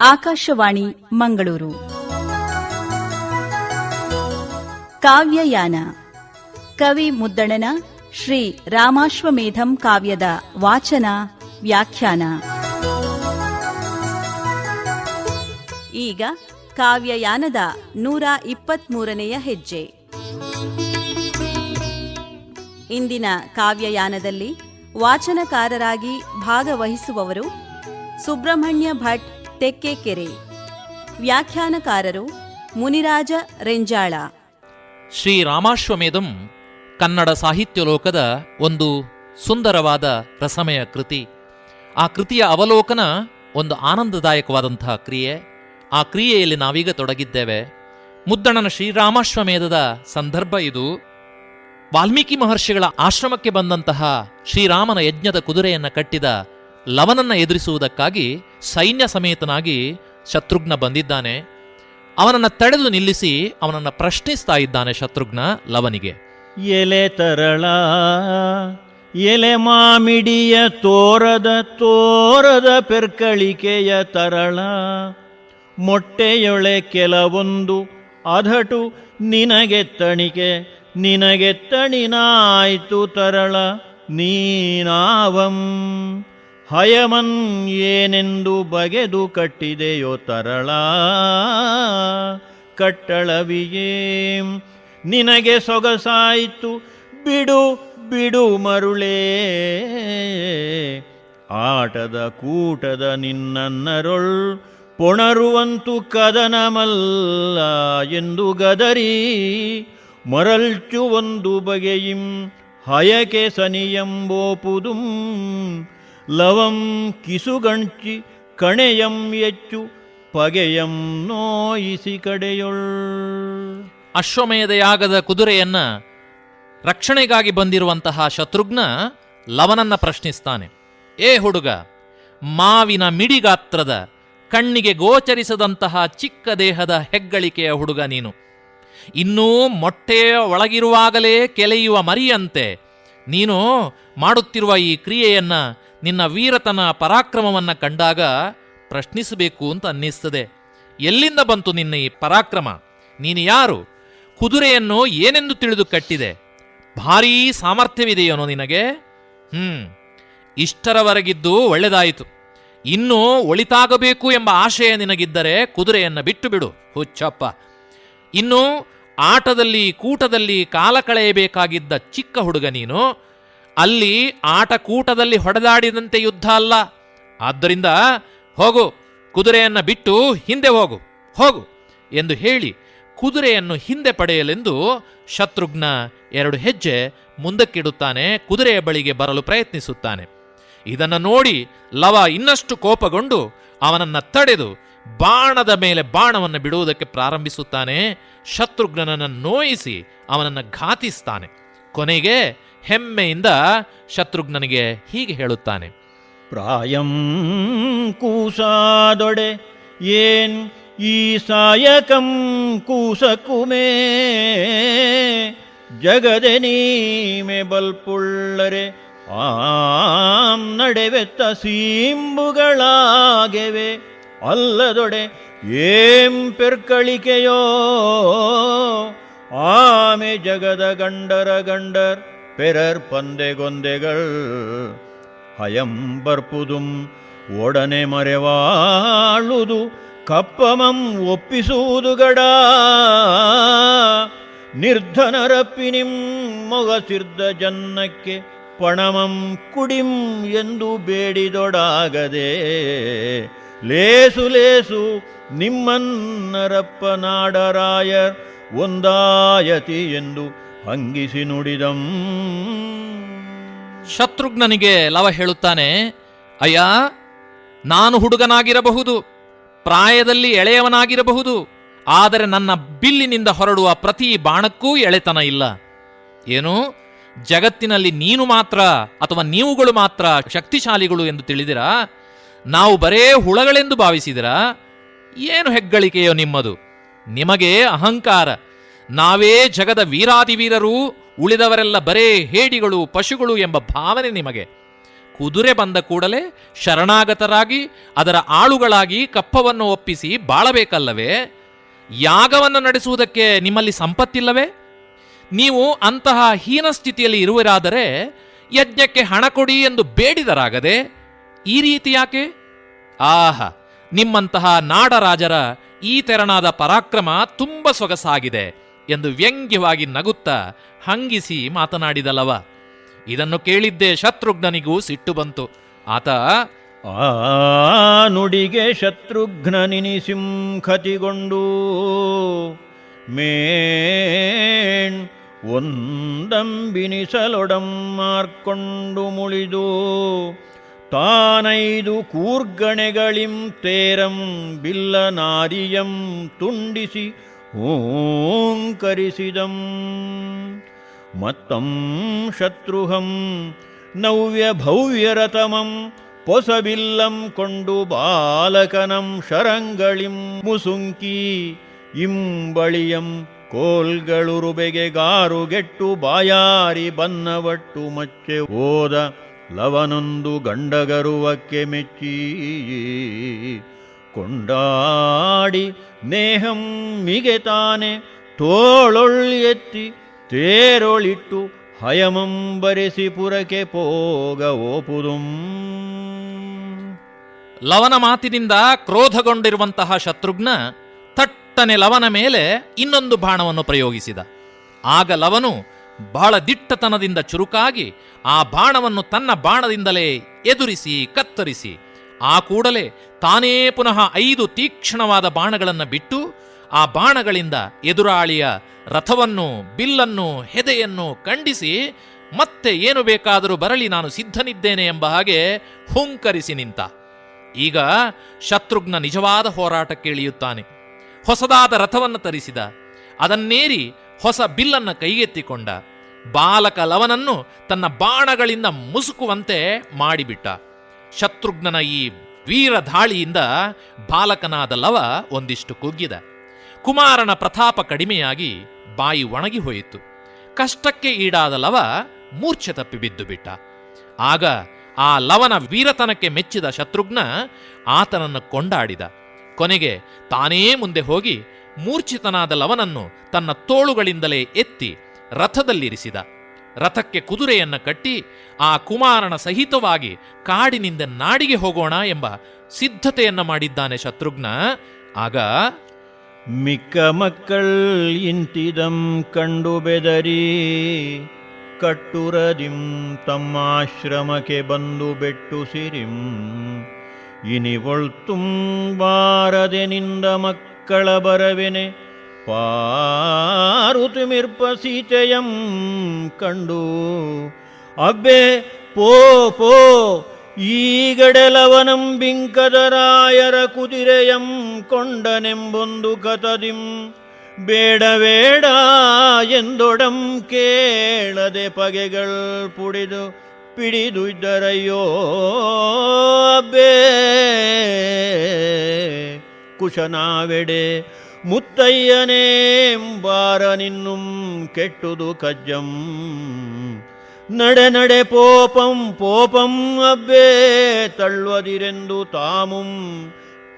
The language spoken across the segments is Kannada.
ಆಕಾಶವಾಣಿ, ಮಂಗಳೂರು. ಕಾವ್ಯಯಾನ. ಕವಿ ಮುದ್ದಣನ ಶ್ರೀ ರಾಮಾಶ್ವಮೇಧಂ ಕಾವ್ಯದ ವಾಚನ, ವ್ಯಾಖ್ಯಾನ. ಈಗ ಕಾವ್ಯಯಾನದ ನೂರ ಇಪ್ಪತ್ಮೂರನೆಯ ಹೆಜ್ಜೆ. ಇಂದಿನ ಕಾವ್ಯಯಾನದಲ್ಲಿ ವಾಚನಕಾರರಾಗಿ ಭಾಗವಹಿಸುವವರು ಸುಬ್ರಹ್ಮಣ್ಯ ಭಟ್ ತೆಕ್ಕೆಕೆರೆ. ವ್ಯಾಖ್ಯಾನಕಾರರು ಮುನಿರಾಜ ರೆಂಜಾಳ. ಶ್ರೀ ರಾಮಾಶ್ವಮೇಧಂ ಕನ್ನಡ ಸಾಹಿತ್ಯ ಲೋಕದ ಒಂದು ಸುಂದರವಾದ ರಸಮಯ ಕೃತಿ. ಆ ಕೃತಿಯ ಅವಲೋಕನ ಒಂದು ಆನಂದದಾಯಕವಾದಂತಹ ಕ್ರಿಯೆ. ಆ ಕ್ರಿಯೆಯಲ್ಲಿ ನಾವೀಗ ತೊಡಗಿದ್ದೇವೆ. ಮುದ್ದಣನ ಶ್ರೀರಾಮಾಶ್ವಮೇಧದ ಸಂದರ್ಭ ಇದು. ವಾಲ್ಮೀಕಿ ಮಹರ್ಷಿಗಳ ಆಶ್ರಮಕ್ಕೆ ಬಂದಂತಹ ಶ್ರೀರಾಮನ ಯಜ್ಞದ ಕುದುರೆಯನ್ನು ಕಟ್ಟಿದ ಲವನನ್ನ ಎದುರಿಸುವುದಕ್ಕಾಗಿ ಸೈನ್ಯ ಸಮೇತನಾಗಿ ಶತ್ರುಘ್ನ ಬಂದಿದ್ದಾನೆ. ಅವನನ್ನ ತಡೆದು ನಿಲ್ಲಿಸಿ ಅವನನ್ನ ಪ್ರಶ್ನಿಸ್ತಾ ಇದ್ದಾನೆ ಶತ್ರುಘ್ನ ಲವನಿಗೆ. ಎಲೆ ತರಳ, ಎಲೆ ಮಾಮಿಡಿಯ ತೋರದ ತೋರದ ಪೆರ್ಕಳಿಕೆಯ ತರಳ. ಮೊಟ್ಟೆಯೊಳೆ ಕೆಲವೊಂದು ಅಧಟು ನಿನಗೆ ತಣಿಕೆ, ನಿನಗೆ ತಣಿನಾಯ್ತು ತರಳ. ನೀನಾವಂ ಹಯಮನ್ ಏನೆಂದು ಬಗೆದು ಕಟ್ಟಿದೆಯೋ ತರಳ. ಕಟ್ಟಳವಿಯೇ, ನಿನಗೆ ಸೊಗಸಾಯಿತು, ಬಿಡು ಬಿಡು ಮರುಳೇ. ಆಟದ ಕೂಟದ ನಿನ್ನನ್ನರೊಳ್ ಪೊಣರುವಂತು ಕದನಮಲ್ಲ ಎಂದು ಗದರಿ. ಮರಲ್ಚು ಒಂದು ಬಗೆಯಿಂ ಹಯಕೆ ಸನಿಯಂಬೋಪುದುಂ ಲವಂ ಕಿಸುಗಂಚಿ ಕಣೆಯಂ ಎಚ್ಚು ಪಗೆಯಂ ನೋಯಿಸಿ ಕಡೆಯೊಳ್. ಅಶ್ವಮೇಧಯಾಗದ ಕುದುರೆಯನ್ನ ರಕ್ಷಣೆಗಾಗಿ ಬಂದಿರುವಂತಹ ಶತ್ರುಘ್ನ ಲವನನ್ನ ಪ್ರಶ್ನಿಸ್ತಾನೆ. ಏ ಹುಡುಗ, ಮಾವಿನ ಮಿಡಿಗಾತ್ರದ ಕಣ್ಣಿಗೆ ಗೋಚರಿಸದಂತಹ ಚಿಕ್ಕ ದೇಹದ ಹೆಗ್ಗಳಿಕೆಯ ಹುಡುಗ ನೀನು. ಇನ್ನೂ ಮೊಟ್ಟೆಯ ಒಳಗಿರುವಾಗಲೇ ಕೆಲೆಯುವ ಮರಿಯಂತೆ ನೀನು ಮಾಡುತ್ತಿರುವ ಈ ಕ್ರಿಯೆಯನ್ನ ನಿನ್ನ ವೀರತನ ಪರಾಕ್ರಮವನ್ನ ಕಂಡಾಗ ಪ್ರಶ್ನಿಸಬೇಕು ಅಂತ ಅನ್ನಿಸ್ತದೆ. ಎಲ್ಲಿಂದ ಬಂತು ನಿನ್ನ ಈ ಪರಾಕ್ರಮ? ನೀನು ಯಾರು? ಕುದುರೆಯನ್ನು ಏನೆಂದು ತಿಳಿದು ಕಟ್ಟಿದೆ? ಭಾರೀ ಸಾಮರ್ಥ್ಯವಿದೆಯೇನೋ ನಿನಗೆ? ಹ್ಮ್, ಇಷ್ಟರವರೆಗಿದ್ದು ಒಳ್ಳೆದಾಯಿತು. ಇನ್ನೂ ಒಳಿತಾಗಬೇಕು ಎಂಬ ಆಶಯ ನಿನಗಿದ್ದರೆ ಕುದುರೆಯನ್ನು ಬಿಟ್ಟು ಬಿಡು ಹುಚ್ಚಪ್ಪ. ಇನ್ನು ಆಟದಲ್ಲಿ, ಕೂಟದಲ್ಲಿ ಕಾಲ ಕಳೆಯಬೇಕಾಗಿದ್ದ ಚಿಕ್ಕ ಹುಡುಗ ನೀನು. ಅಲ್ಲಿ ಆಟಕೂಟದಲ್ಲಿ ಹೊಡೆದಾಡಿದಂತೆ ಯುದ್ಧ ಅಲ್ಲ. ಆದ್ದರಿಂದ ಹೋಗು, ಕುದುರೆಯನ್ನು ಬಿಟ್ಟು ಹಿಂದೆ ಹೋಗು ಹೋಗು ಎಂದು ಹೇಳಿ ಕುದುರೆಯನ್ನು ಹಿಂದೆ ಪಡೆಯಲೆಂದು ಶತ್ರುಘ್ನ ಎರಡು ಹೆಜ್ಜೆ ಮುಂದಕ್ಕಿಡುತ್ತಾನೆ, ಕುದುರೆಯ ಬಳಿಗೆ ಬರಲು ಪ್ರಯತ್ನಿಸುತ್ತಾನೆ. ಇದನ್ನು ನೋಡಿ ಲವ ಇನ್ನಷ್ಟು ಕೋಪಗೊಂಡು ಅವನನ್ನ ತಡೆದು ಬಾಣದ ಮೇಲೆ ಬಾಣವನ್ನು ಬಿಡುವುದಕ್ಕೆ ಪ್ರಾರಂಭಿಸುತ್ತಾನೆ. ಶತ್ರುಘ್ನನನ್ನು ನೋಯಿಸಿ ಅವನನ್ನು ಘಾತಿಸ್ತಾನೆ. ಕೊನೆಗೆ ಹೆಮ್ಮೆಯಿಂದ ಶತ್ರುಘ್ನನಿಗೆ ಹೀಗೆ ಹೇಳುತ್ತಾನೆ. ಪ್ರಾಯಂ ಕೂಸಾದೊಡೆ ಏನ್ ಈ ಸಾಯಕಂ ಕೂಸಕುಮೇ? ಜಗದೆ ನೀಮೆ ಬಲ್ಪುಳ್ಳರೆ ಆಂ ನಡೆವೆತ್ತ ಸೀಂಬುಗಳಾಗೆವೆ. ಅಲ್ಲದೊಡೆ ಏಂ ಪೆರ್ಕಳಿಕೆಯೋ? ಆಮೆ ಜಗದ ಗಂಡರ ಗಂಡರ್ ಪಂದೆಗೊಂದೆಗಳ್ ಹಯಂ ಬರ್ಪುದುಂ ಒಡನೆ ಮರೆವಾಳುದು ಕಪ್ಪಮಂ ಒಪ್ಪಿಸುವುದು ಗಡಾ ನಿರ್ಧನರಪ್ಪಿನಿಂ ಮೊಗಸಿರ್ದ ಜನ್ನಕ್ಕೆ ಪಣಮಂ ಕುಡಿಂ ಎಂದು ಬೇಡಿದೊಡಾಗದೆ ಲೇಸು ಲೇಸು ನಿಮ್ಮನ್ನರಪ್ಪ ನಾಡರಾಯರ್ ಒಂದಾಯತಿ ಎಂದು ಹಂಗಿಸಿ ನುಡಿದಂ. ಶತ್ರುಘ್ನನಿಗೆ ಲವ ಹೇಳುತ್ತಾನೆ, ಅಯ್ಯ, ನಾನು ಹುಡುಗನಾಗಿರಬಹುದು, ಪ್ರಾಯದಲ್ಲಿ ಎಳೆಯವನಾಗಿರಬಹುದು, ಆದರೆ ನನ್ನ ಬಿಲ್ಲಿನಿಂದ ಹೊರಡುವ ಪ್ರತಿ ಬಾಣಕ್ಕೂ ಎಳೆತನ ಇಲ್ಲ. ಏನು? ಜಗತ್ತಿನಲ್ಲಿ ನೀನು ಮಾತ್ರ ಅಥವಾ ನೀವುಗಳು ಮಾತ್ರ ಶಕ್ತಿಶಾಲಿಗಳು ಎಂದು ತಿಳಿದಿರಾ? ನಾವು ಬರೇ ಹುಳಗಳೆಂದು ಭಾವಿಸಿದಿರಾ? ಏನು ಹೆಗ್ಗಳಿಕೆಯೋ ನಿಮ್ಮದು? ನಿಮಗೆ ಅಹಂಕಾರ ನಾವೇ ಜಗದ ವೀರಾದಿವೀರರು ಉಳಿದವರೆಲ್ಲ ಬರೇ ಹೇಡಿಗಳು, ಪಶುಗಳು ಎಂಬ ಭಾವನೆ ನಿಮಗೆ. ಕುದುರೆ ಬಂದ ಕೂಡಲೇ ಶರಣಾಗತರಾಗಿ ಅದರ ಆಳುಗಳಾಗಿ ಕಪ್ಪವನ್ನು ಒಪ್ಪಿಸಿ ಬಾಳಬೇಕಲ್ಲವೇ? ಯಾಗವನ್ನು ನಡೆಸುವುದಕ್ಕೆ ನಿಮ್ಮಲ್ಲಿ ಸಂಪತ್ತಿಲ್ಲವೇ? ನೀವು ಅಂತಹ ಹೀನ ಸ್ಥಿತಿಯಲ್ಲಿ ಇರುವರಾದರೆ ಯಜ್ಞಕ್ಕೆ ಹಣ ಕೊಡಿ ಎಂದು ಬೇಡಿದರಾಗದೆ ಈ ರೀತಿ ಯಾಕೆ? ಆಹ, ನಿಮ್ಮಂತಹ ನಾಡರಾಜರ ಈ ತೆರನಾದ ಪರಾಕ್ರಮ ತುಂಬ ಸೊಗಸಾಗಿದೆ. ಎಂದು ವ್ಯಂಗ್ಯವಾಗಿ ನಗುತ್ತಾ ಹಂಗಿಸಿ ಮಾತನಾಡಿದಲವ. ಇದನ್ನು ಕೇಳಿದ್ದೇ ಶತ್ರುಘ್ನನಿಗೂ ಸಿಟ್ಟು ಬಂತು. ಆತ, ಆ ನುಡಿಗೆ ಶತ್ರುಘ್ನ ನಿನಿಸಿಂಖತಿಗೊಂಡು ಮೇಣ್ ಒಂದಂಬಿನಿಸಲೊಡಂ ಮಾರ್ಕೊಂಡು ಮುಳಿದು, ತಾನೈದು ಕೂರ್ಗಣೆಗಳಿಂ ತೇರಂ ಬಿಲ್ಲ ನಾರಿಯಂ ತುಂಡಿಸಿ ಓಂಕರಿಸಿದಂ ಮತ್ತಂ ಶತ್ರುಹಂ ನವ್ಯ ಭವ್ಯರತಮಂ ಪೊಸಬಿಲ್ಲಂ ಕೊಂಡು ಬಾಲಕನಂ ಶರಂಗಳಿಂ ಮುಸುಂಕಿ ಇಂಬಳಿಯಂ ಕೋಲ್ಗಳುರುಬೆಗೆ ಗಾರುಗೆಟ್ಟು ಬಾಯಾರಿ ಬನ್ನವಟ್ಟು ಮಚ್ಚೆ ಓದ ಲವನೊಂದು ಗಂಡಗರುವಕ್ಕೆ ಮೆಚ್ಚಿ ಕೊಂಡಾಡಿ ನೇಹಂ ಮಿಗೆ ತಾನೆ ತೋಳೊಳ್ ಎತ್ತಿ ತೇರೊಳಿಟ್ಟು ಹಯಮಂ ಪುರಕೆ ಪೋಗ ಲವನ ಮಾತಿನಿಂದ ಕ್ರೋಧಗೊಂಡಿರುವಂತಹ ಶತ್ರುಘ್ನ ತಟ್ಟನೆ ಲವನ ಮೇಲೆ ಇನ್ನೊಂದು ಬಾಣವನ್ನು ಪ್ರಯೋಗಿಸಿದ. ಆಗ ಲವನು ಬಹಳ ದಿಟ್ಟತನದಿಂದ ಚುರುಕಾಗಿ ಆ ಬಾಣವನ್ನು ತನ್ನ ಬಾಣದಿಂದಲೇ ಎದುರಿಸಿ ಕತ್ತರಿಸಿ ಆ ಕೂಡಲೇ ತಾನೇ ಪುನಃ ಐದು ತೀಕ್ಷ್ಣವಾದ ಬಾಣಗಳನ್ನು ಬಿಟ್ಟು ಆ ಬಾಣಗಳಿಂದ ಎದುರಾಳಿಯ ರಥವನ್ನು, ಬಿಲ್ಲನ್ನು, ಹೆದೆಯನ್ನು ಖಂಡಿಸಿ ಮತ್ತೆ ಏನು ಬೇಕಾದರೂ ಬರಲಿ ನಾನು ಸಿದ್ಧನಿದ್ದೇನೆ ಎಂಬ ಹಾಗೆ ಹುಂಕರಿಸಿ ನಿಂತ. ಈಗ ಶತ್ರುಘ್ನ ನಿಜವಾದ ಹೋರಾಟಕ್ಕೆ ಇಳಿಯುತ್ತಾನೆ. ಹೊಸದಾದ ರಥವನ್ನು ತರಿಸಿದ. ಅದನ್ನೇರಿ ಹೊಸ ಬಿಲ್ಲನ್ನು ಕೈಗೆತ್ತಿಕೊಂಡ. ಬಾಲಕ ಲವನನ್ನು ತನ್ನ ಬಾಣಗಳಿಂದ ಮುಸುಕುವಂತೆ ಮಾಡಿಬಿಟ್ಟ. ಶತ್ರುಘ್ನನ ಈ ವೀರ ಧಾಳಿಯಿಂದ ಬಾಲಕನಾದ ಲವ ಒಂದಿಷ್ಟು ಕುಗ್ಗಿದ. ಕುಮಾರನ ಪ್ರತಾಪ ಕಡಿಮೆಯಾಗಿ ಬಾಯಿ ಒಣಗಿ ಹೋಯಿತು. ಕಷ್ಟಕ್ಕೆ ಈಡಾದ ಲವ ಮೂರ್ಛೆ ತಪ್ಪಿ ಬಿದ್ದು ಬಿಟ್ಟ. ಆಗ ಆ ಲವನ ವೀರತನಕ್ಕೆ ಮೆಚ್ಚಿದ ಶತ್ರುಘ್ನ ಆತನನ್ನು ಕೊಂಡಾಡಿದ. ಕೊನೆಗೆ ತಾನೇ ಮುಂದೆ ಹೋಗಿ ಮೂರ್ಛಿತನಾದ ಲವನನ್ನು ತನ್ನ ತೋಳುಗಳಿಂದಲೇ ಎತ್ತಿ ರಥದಲ್ಲಿರಿಸಿದ. ರಥಕ್ಕೆ ಕುದುರೆಯನ್ನು ಕಟ್ಟಿ ಆ ಕುಮಾರನ ಸಹಿತವಾಗಿ ಕಾಡಿನಿಂದ ನಾಡಿಗೆ ಹೋಗೋಣ ಎಂಬ ಸಿದ್ಧತೆಯನ್ನು ಮಾಡಿದ್ದಾನೆ ಶತ್ರುಘ್ನ. ಆಗ, ಮಿಕ್ಕ ಮಕ್ಕಳ್ ಇಂತಿದಂ ಕಂಡು ಬೆದರಿ, ಕಟ್ಟುರದಿಂ ತಮ್ಮಾಶ್ರಮಕ್ಕೆ ಬಂದು ಬೆಟ್ಟು ಸಿರಿಂ. ಇನಿವೊಳ್ತುಂ ಬಾರದೆನಿಂದ ಮಕ್ಕಳ ಬರವೆನೆ ಪಾರುತಿಮಿರ್ಪ ಸೀತೆಯಂ ಕಂಡು, ಅಬ್ಬೆ, ಪೋ ಪೋ ಈಗಡೆಲವನಂ ಬಿಂಕದರಾಯರ ಕುದಿರೆಯಂ ಕೊಂಡನೆಂಬೊಂದು ಕತದಿಂ ಬೇಡವೇಡ ಬೇಡ ಎಂದೊಡಂ ಕೇಳದೆ ಪಗೆಗಳ್ ಪುಡಿದು ಪಿಡಿದು ಇದ್ದರಯ್ಯೋ, ಅಬ್ಬೇ, ಕುಶನಾವೆಡೆ ನಿನ್ನುಂ ಕೆಟ್ಟುದು ಕಜ್ಜಂ. ನಡೆ ನಡೆ ಪೋಪಂ ಪೋಪಂ ಅಬ್ಬೇ ತಳ್ಳುವದಿರೆಂದು ತಾಮುಂ.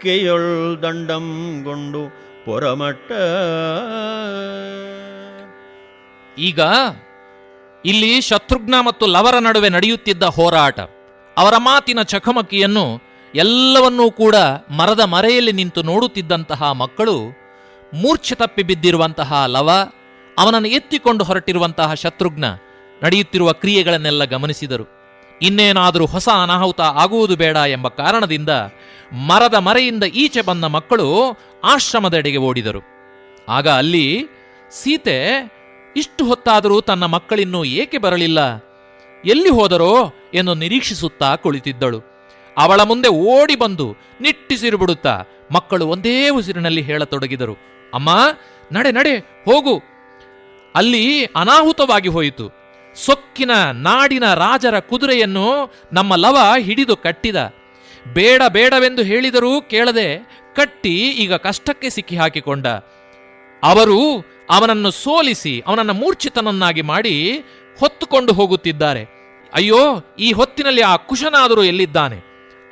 ಕೆಯೊಳ್ ದಂಡಂ ಗೊಂಡು ಪೊರಮಟ್ಟ. ಈಗ ಇಲ್ಲಿ ಶತ್ರುಘ್ನ ಮತ್ತು ಲವರ ನಡುವೆ ನಡೆಯುತ್ತಿದ್ದ ಹೋರಾಟ, ಅವರ ಮಾತಿನ ಚಕಮಕಿಯನ್ನು ಎಲ್ಲವನ್ನೂ ಕೂಡ ಮರದ ಮರೆಯಲ್ಲಿ ನಿಂತು ನೋಡುತ್ತಿದ್ದಂತಹ ಮಕ್ಕಳು ಮೂರ್ಛೆ ತಪ್ಪಿ ಬಿದ್ದಿರುವಂತಹ ಲವ, ಅವನನ್ನು ಎತ್ತಿಕೊಂಡು ಹೊರಟಿರುವಂತಹ ಶತ್ರುಘ್ನ ನಡೆಯುತ್ತಿರುವ ಕ್ರಿಯೆಗಳನ್ನೆಲ್ಲ ಗಮನಿಸಿದರು. ಇನ್ನೇನಾದರೂ ಹೊಸ ಅನಾಹುತ ಆಗುವುದು ಬೇಡ ಎಂಬ ಕಾರಣದಿಂದ ಮರದ ಮರೆಯಿಂದ ಈಚೆ ಬಂದ ಮಕ್ಕಳು ಆಶ್ರಮದೆಡೆಗೆ ಓಡಿದರು. ಆಗ ಅಲ್ಲಿ ಸೀತೆ, ಇಷ್ಟು ಹೊತ್ತಾದರೂ ತನ್ನ ಮಕ್ಕಳಿನ್ನೂ ಏಕೆ ಬರಲಿಲ್ಲ, ಎಲ್ಲಿ ಹೋದರೋ ಎಂದು ನಿರೀಕ್ಷಿಸುತ್ತಾ ಕುಳಿತಿದ್ದಳು. ಅವಳ ಮುಂದೆ ಓಡಿ ಬಂದು ನಿಟ್ಟಿಸಿರು ಬಿಡುತ್ತಾ ಮಕ್ಕಳು ಒಂದೇ ಉಸಿರಿನಲ್ಲಿ ಹೇಳತೊಡಗಿದರು. ಅಮ್ಮ, ನಡೆ ನಡೆ, ಹೋಗು. ಅಲ್ಲಿ ಅನಾಹುತವಾಗಿ ಹೋಯಿತು. ಸೊಕ್ಕಿನ ನಾಡಿನ ರಾಜರ ಕುದುರೆಯನ್ನು ನಮ್ಮ ಲವ ಹಿಡಿದು ಕಟ್ಟಿದ. ಬೇಡ, ಬೇಡವೆಂದು ಹೇಳಿದರೂ ಕೇಳದೆ ಕಟ್ಟಿ ಈಗ ಕಷ್ಟಕ್ಕೆ ಸಿಕ್ಕಿ ಹಾಕಿಕೊಂಡ. ಅವರು ಅವನನ್ನು ಸೋಲಿಸಿ, ಅವನನ್ನು ಮೂರ್ಛಿತನನ್ನಾಗಿ ಮಾಡಿ ಹೊತ್ತುಕೊಂಡು ಹೋಗುತ್ತಿದ್ದಾರೆ. ಅಯ್ಯೋ, ಈ ಹೊತ್ತಿನಲ್ಲಿ ಆ ಕುಶನಾದರೂ ಎಲ್ಲಿದ್ದಾನೆ?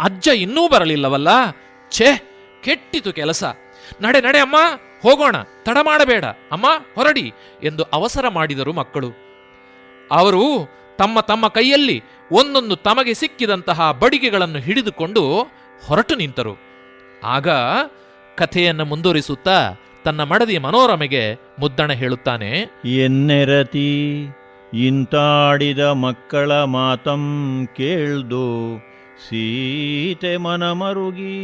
ಅಜ್ಜ ಇನ್ನೂ ಬರಲಿಲ್ಲವಲ್ಲ? ಛೇ, ಕೆಟ್ಟಿತು ಕೆಲಸ. ನಡೆ ನಡೆ, ಅಮ್ಮ. ಹೋಗೋಣ, ತಡ ಮಾಡಬೇಡ, ಅಮ್ಮ, ಹೊರಡಿ ಎಂದು ಅವಸರ ಮಾಡಿದರು ಮಕ್ಕಳು. ಅವರು ತಮ್ಮ ತಮ್ಮ ಕೈಯಲ್ಲಿ ಒಂದೊಂದು ತಮಗೆ ಸಿಕ್ಕಿದಂತಹ ಬಡಿಗೆಗಳನ್ನು ಹಿಡಿದುಕೊಂಡು ಹೊರಟು ನಿಂತರು. ಆಗ ಕಥೆಯನ್ನು ಮುಂದುವರಿಸುತ್ತಾ ತನ್ನ ಮಡದಿ ಮನೋರಮೆಗೆ ಮುದ್ದಣ ಹೇಳುತ್ತಾನೆ, ಎನ್ನೆರತಿ ಇಂತಾಡಿದ ಮಕ್ಕಳ ಮಾತಂ ಕೇಳ್ದು ಸೀತೆ ಮನಮರುಗಿ,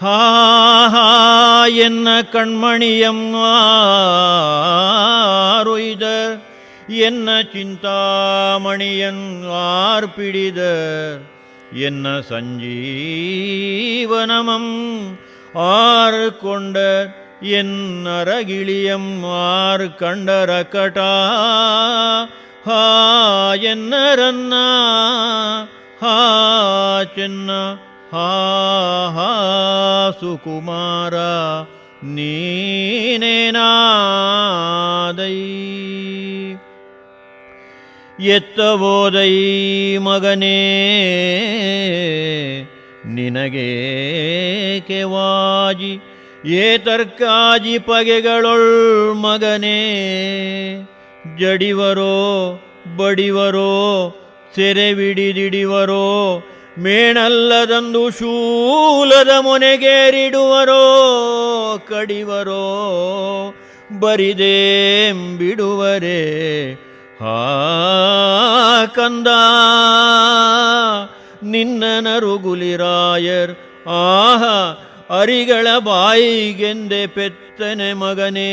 ಹಾ ಹಾ என்ன கண்மணியம் ஆருய்த? என்ன சிந்தாமணியன் ஆர்பிடிதர் என்ன சஞ்சீவனமம் ஆறு கொண்ட என் அரகிளியம் ஆறு கண்டர கட்டா? ஹா என்னரன்னா ஹா சென்னா? ಹಾ ಹಾ ಸುಕುಮಾರ ನೀನೇನಾದೈ ಎತ್ತಬೋದೈ ಮಗನೇ ನಿನಗೆ ಕೆವಾಜಿ ಏತರ್ಕಾಜಿ ಪಗೆಗಳೊಳ್ ಮಗನೇ ಜಡಿವರೋ ಬಡಿವರೋ ಸೆರೆವಿಡಿದಿಡಿವರೋ ಮೇಣಲ್ಲದಂದು ಶೂಲದ ಮೊನೆಗೇರಿಡುವರೋ ಕಡಿವರೋ ಬರಿದೇಂಬಿಡುವರೆ ಹಾ ಕಂದ. ನಿನ್ನ ನರುಗುಲಿರಾಯರ್ ಆಹ ಅರಿಗಳ ಬಾಯಿಗೆಂದೆ ಪೆತ್ತನೆ ಮಗನೇ.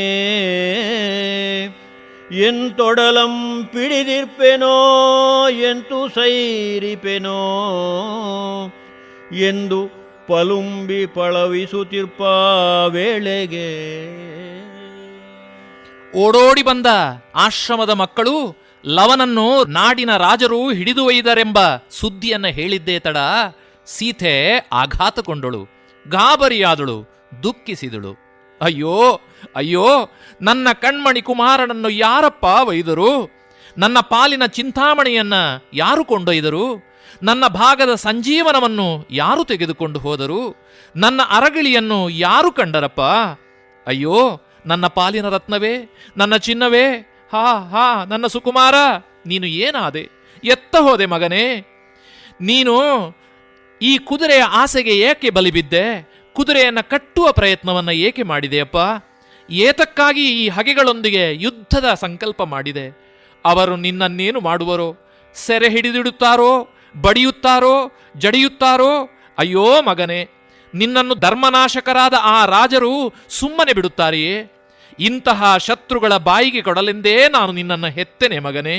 ಎಂತೊಡಲಂ ಪಿಡಿದಿರ್ಪೆನೋ ಎಂತು ಸೈರಿಪೆನೋ. ಎಂದು ಪಲುಂಬಿ ಪಳವಿಸುತ್ತಿರ್ಪ ವೇಳೆಗೆ. ಓಡೋಡಿ ಬಂದ ಆಶ್ರಮದ ಮಕ್ಕಳು, ಲವನನ್ನು ನಾಡಿನ ರಾಜರು ಹಿಡಿದು ಒಯ್ದರೆಂಬ ಸುದ್ದಿಯನ್ನ ಹೇಳಿದ್ದೇ ತಡ ಸೀತೆ ಆಘಾತಗೊಂಡಳು, ಗಾಬರಿಯಾದಳು, ದುಃಖಿಸಿದಳು. ಅಯ್ಯೋ ಅಯ್ಯೋ, ನನ್ನ ಕಣ್ಮಣಿ ಕುಮಾರನನ್ನು ಯಾರಪ್ಪ ಒಯ್ದರು? ನನ್ನ ಪಾಲಿನ ಚಿಂತಾಮಣಿಯನ್ನ ಯಾರು ಕೊಂಡೊಯ್ದರು? ನನ್ನ ಭಾಗದ ಸಂಜೀವನವನ್ನು ಯಾರು ತೆಗೆದುಕೊಂಡು ಹೋದರು? ನನ್ನ ಅರಗಿಳಿಯನ್ನು ಯಾರು ಕಂಡರಪ್ಪ? ಅಯ್ಯೋ, ನನ್ನ ಪಾಲಿನ ರತ್ನವೇ, ನನ್ನ ಚಿನ್ನವೇ, ಹಾ ಹಾ, ನನ್ನ ಸುಕುಮಾರ, ನೀನು ಏನಾದೆ? ಎತ್ತ ಹೋದೆ ಮಗನೇ. ನೀನು ಈ ಕುದುರೆಯ ಆಸೆಗೆ ಏಕೆ ಬಲಿಬಿದ್ದೆ? ಕುದುರೆಯನ್ನ ಕಟ್ಟುವ ಪ್ರಯತ್ನವನ್ನು ಏಕೆ ಮಾಡಿದೆಯಪ್ಪ? ಏತಕ್ಕಾಗಿ ಈ ಹಗೆಗಳೊಂದಿಗೆ ಯುದ್ಧದ ಸಂಕಲ್ಪ ಮಾಡಿದೆ? ಅವರು ನಿನ್ನನ್ನೇನು ಮಾಡುವರೋ? ಸೆರೆ ಹಿಡಿದಿಡುತ್ತಾರೋ? ಬಡಿಯುತ್ತಾರೋ? ಜಡಿಯುತ್ತಾರೋ? ಅಯ್ಯೋ ಮಗನೇ, ನಿನ್ನನ್ನು ಧರ್ಮನಾಶಕರಾದ ಆ ರಾಜರು ಸುಮ್ಮನೆ ಬಿಡುತ್ತಾರೆಯೇ? ಇಂತಹ ಶತ್ರುಗಳ ಬಾಯಿಗೆ ಕೊಡಲೆಂದೇ ನಾನು ನಿನ್ನನ್ನು ಹೆತ್ತೆನೆ ಮಗನೇ.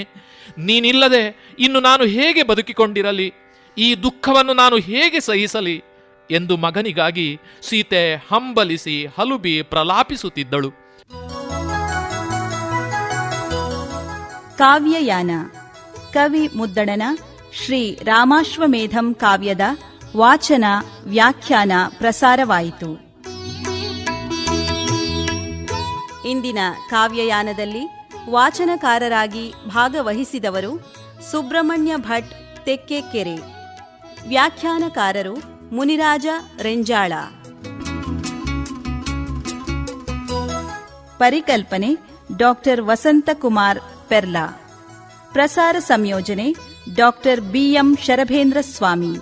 ನೀನಿಲ್ಲದೆ ಇನ್ನು ನಾನು ಹೇಗೆ ಬದುಕಿಕೊಂಡಿರಲಿ? ಈ ದುಃಖವನ್ನು ನಾನು ಹೇಗೆ ಸಹಿಸಲಿ? ಎಂದು ಮಗನಿಗಾಗಿ ಸೀತೆ ಹಂಬಲಿಸಿ ಹಲುಬಿ ಪ್ರಲಾಪಿಸುತ್ತಿದ್ದಳು. ಕಾವ್ಯಯಾನ. ಕವಿ ಮುದ್ದಣನ ಶ್ರೀ ರಾಮಾಶ್ವಮೇಧಂ ಕಾವ್ಯದ ವಾಚನ ವ್ಯಾಖ್ಯಾನ ಪ್ರಸಾರವಾಯಿತು. ಇಂದಿನ ಕಾವ್ಯಯಾನದಲ್ಲಿ ವಾಚನಕಾರರಾಗಿ ಭಾಗವಹಿಸಿದವರು ಸುಬ್ರಹ್ಮಣ್ಯ ಭಟ್ ತೆಕ್ಕೆಕೆರೆ. ವ್ಯಾಖ್ಯಾನಕಾರರು ಮುನಿರಾಜ ರೆಂಜಾಳ ಪರಿಕಲ್ಪನೆ ಡಾಕ್ಟರ್ ವಸಂತಕುಮಾರ್ ಪೆರ್ಲಾ ಪ್ರಸಾರ ಸಂಯೋಜನೆ ಡಾಕ್ಟರ್ ಬಿಎಂ ಶರಭೇಂದ್ರ ಸ್ವಾಮಿ